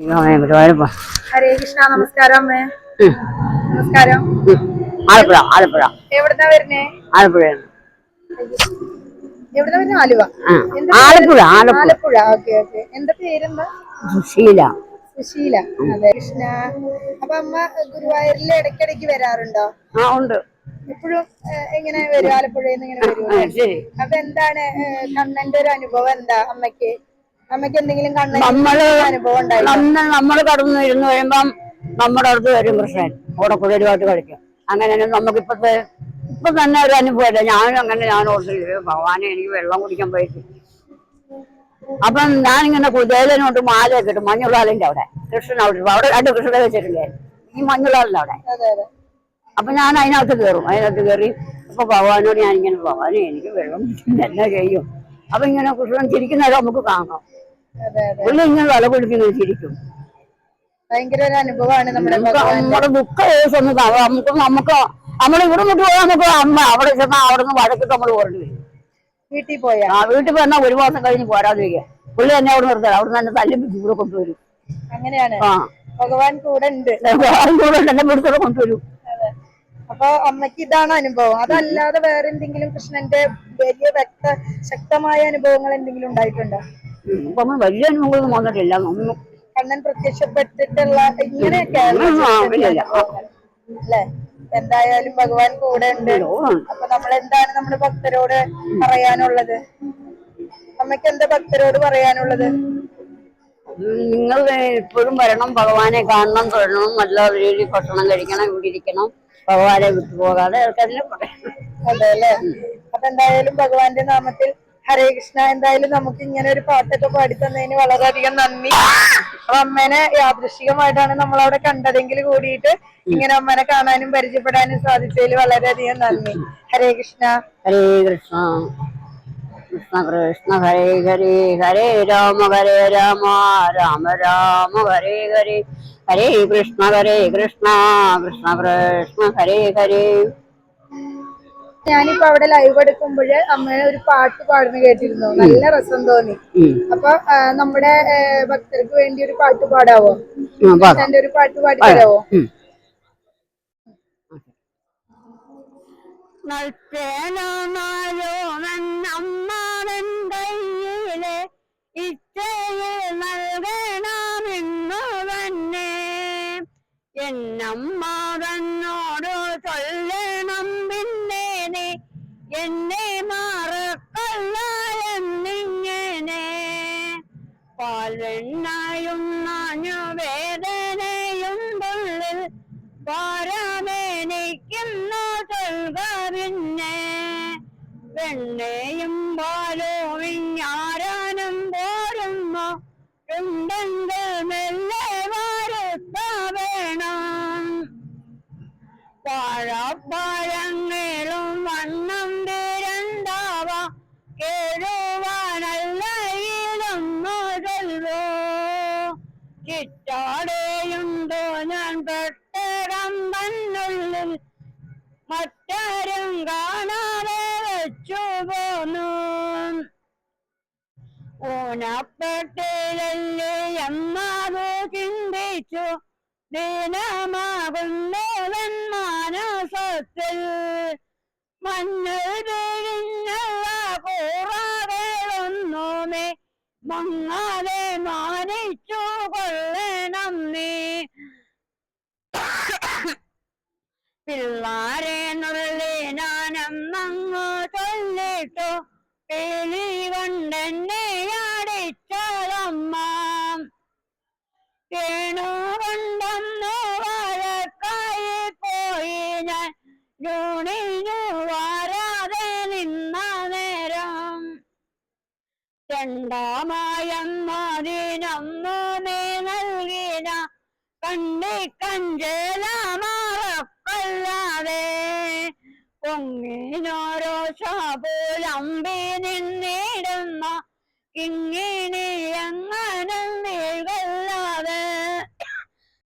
ഹരേ കൃഷ്ണ നമസ്കാരം അമ്മേ നമസ്കാരം. ആലപ്പുഴ ആലപ്പുഴ. എവിടുന്നാ വരുന്നേ? ആലപ്പുഴയാണ്. എവിടുന്നാ വരുന്ന? ആലുവ. ആലപ്പുഴ ആലപ്പുഴ. ആലപ്പുഴ. Okay okay. എന്താ പേരെന്താ? സുശീല. സുശീല. അതെ കൃഷ്ണ. അപ്പൊ അമ്മ ഗുരുവായൂരിൽ ഇടയ്ക്കിടയ്ക്ക് വരാറുണ്ടോ? ആ ഉണ്ട്. എപ്പോഴും എങ്ങനെ വരും? ആലപ്പുഴയിൽ നിന്ന് ഇങ്ങനെ വരും? അപ്പൊ എന്താണ് കണ്ണന്റെ ഒരു അനുഭവം എന്താ അമ്മയ്ക്ക്? അമ്മയ്ക്ക് എന്തെങ്കിലും കണ്ണൻ നമ്മൾ അനുഭവം ഉണ്ടായി നമ്മൾ നമ്മൾ കടന്നു ഇരുന്ന് കഴിയുമ്പം നമ്മുടെ അടുത്ത് വരും കൃഷ്ണൻ അവിടെ കുഴലുമായിട്ട് കളിക്കും. അങ്ങനെ തന്നെ നമുക്കിപ്പത്തെ ഇപ്പൊ തന്നെ ഒരു അനുഭവമല്ല? ഞാനും അങ്ങനെ ഞാൻ ഓർത്തില്ല ഭഗവാനെ എനിക്ക് വെള്ളം കുടിക്കാൻ പോയിട്ട് അപ്പം ഞാനിങ്ങനെ കുതേലനോട്ട് മാലയൊക്കെ ഇട്ടു മഞ്ഞുള്ളാലിന്റെ അവിടെ. കൃഷ്ണൻ അവിടെ. അവിടെ രണ്ട് കൃഷ്ണനെ വെച്ചിട്ടില്ലേ? ഈ മഞ്ഞുള്ളാലിന്റെ അവിടെ. അപ്പൊ ഞാൻ അതിനകത്ത് കയറും. അതിനകത്ത് കയറി അപ്പൊ ഭഗവാനോട് ഞാൻ ഇങ്ങനെ ഭഗവാനെ എനിക്ക് വെള്ളം കുടിക്കുന്ന എന്നാ ചെയ്യും അപ്പൊ ഇങ്ങനെ കൃഷ്ണൻ ചിരിക്കുന്നവരെ നമുക്ക് കാണാം. പുള്ളി ഇങ്ങനെ വില കുടിക്കുന്നത് ഭയങ്കര ഒരു അനുഭവമാണ് നമ്മുടെ നമ്മുടെ ദുഃഖ ഒന്ന് കാണാം. നമുക്ക് നമുക്ക് നമ്മൾ ഇവിടെ വിട്ട് പോയാൽ നമുക്ക് അമ്മ അവിടെ ചെന്നാൽ അവിടെ നിന്ന് വഴക്കിട്ട് നമ്മൾ പോരേണ്ടി വരും. വീട്ടിൽ പോയാ? ആ വീട്ടിൽ പോയാൽ ഒരു മാസം കഴിഞ്ഞ് പോരാതിരിക്കുക. പുള്ളി തന്നെ അവിടെ നിർത്താം. അവിടെ തന്നെ തല്ലി പിടിച്ച് ഇവിടെ കൊണ്ടുവരും. അങ്ങനെയാണ്. ആ. ഭഗവാൻ കൂടെ ഉണ്ട്. ഭഗവാൻ കൂടെ എന്നെ പിടിച്ചോടെ കൊണ്ടുവരും. അപ്പൊ അമ്മയ്ക്ക് ഇതാണ് അനുഭവം. അതല്ലാതെ വേറെ എന്തെങ്കിലും കൃഷ്ണന്റെ വലിയ വ്യക്ത ശക്തമായ അനുഭവങ്ങൾ എന്തെങ്കിലും ഉണ്ടായിട്ടുണ്ടോ. ഇപ്പൊ നമ്മൾ വലിയ അനുഭവങ്ങളൊന്നും വന്നിട്ടില്ല. ഒന്നും കണ്ണൻ പ്രത്യക്ഷപ്പെട്ടിട്ടുള്ള ഇങ്ങനെയൊക്കെയാണ് ഇല്ല. എന്തായാലും ഭഗവാൻ കൂടെ ഉണ്ട്. അപ്പൊ നമ്മൾ എന്താണ് നമ്മുടെ ഭക്തരോട് പറയാനുള്ളത്? അമ്മയ്ക്ക് എന്താ ഭക്തരോട് പറയാനുള്ളത്? നിങ്ങൾ ഇപ്പോഴും വരണം ഭഗവാനെ കാണണം തൊഴണം നല്ല രീതിയിൽ ഭക്ഷണം കഴിക്കണം ഇവിടെ ഇരിക്കണം ഭഗവാനെ വിട്ടുപോകാതെ തന്നെ പറയാം. അതെ അല്ലേ? അപ്പൊ എന്തായാലും ഭഗവാന്റെ നാമത്തിൽ ഹരേ കൃഷ്ണ എന്തായാലും നമുക്ക് ഇങ്ങനെ ഒരു പാട്ടൊക്കെ പാടി തന്നതിന് വളരെയധികം നന്ദി. അപ്പൊ അമ്മേനെ യാദൃശികമായിട്ടാണ് നമ്മൾ അവിടെ കണ്ടതെങ്കിൽ കൂടിയിട്ട് ഇങ്ങനെ അമ്മനെ കാണാനും പരിചയപ്പെടാനും സാധിച്ചതിൽ വളരെയധികം നന്ദി. ഹരേ കൃഷ്ണ. ഹരേ കൃഷ്ണ. കൃഷ്ണ കൃഷ്ണ ഹരേ ഹരേ ഹരേ രാമ ഹരേ രാമ രാമ രാമ ഹരേ ഹരേ. ഹരേ കൃഷ്ണ ഹരേ കൃഷ്ണ കൃഷ്ണ കൃഷ്ണ ഹരേ ഹരേ. ഞാനിപ്പോ അവിടെ ലൈവ് എടുക്കുമ്പോഴ് അമ്മ ഒരു പാട്ട് പാടുന്ന കേട്ടിരുന്നു. നല്ല രസം തോന്നി. അപ്പൊ നമ്മുടെ ഭക്തർക്ക് വേണ്ടി ഒരു പാട്ട് പാടാവോ. എന്റെ ഒരു പാട്ട് പാടി തരാവോ? ഉം. നൽപ്പേനായോ നന്നമ്മാവൻ കയ്യിലെ ഇച്ചയിൽ നൽകണമെന്നു തന്നെ എന്നമ്മാവനോട് എന്നെ മറക്കല്ല പാലെണ്ണായും നാഞ്ഞു വേദനയും തുള്ളിൽ പാരാമേനിക്കുന്നു പിന്നെ വെണ്ണയും പാലോ വിഞ്ഞാരാനും പോരുന്നു. ഉണ്ടെങ്കിൽ മെല്ലെ വാരുത്ത വേണം വാഴപ്പഴങ്ങളും വണ്ണം ചൊല്ലോ ചിറ്റാടെയുണ്ടോ ഞാൻ പെട്ടകം മറ്റാരും കാണാതെ വെച്ചു പോന്നു. ഊനപ്പെട്ടില്ലേ എന്നാതു ചിന്തിച്ചു. ദീനമാകുന്നവൻ മാനസത്തിൽ. മഞ്ഞൾ മങ്ങാതെ മാനിച്ചു കൊള്ളണം നീ. പിള്ളാരെ നുള്ളി ഞാനന്നങ്ങു ചൊല്ലിട്ടു. പേലി കൊണ്ടെന്നെ അടിച്ചതമ്മ കേണു കൊണ്ടന്നു വഴക്കായി പോയി ഞാൻ വാരാതെ രണ്ടാമായമ്മതിനൊന്നു നീ നൽകിന. കണ്ടിക്കഞ്ചേല മറക്കല്ലാതെ പൊങ്ങിനോരോ ശാപൂലമ്പി നിന്നിടുന്ന കിങ്ങിണി എങ്ങനും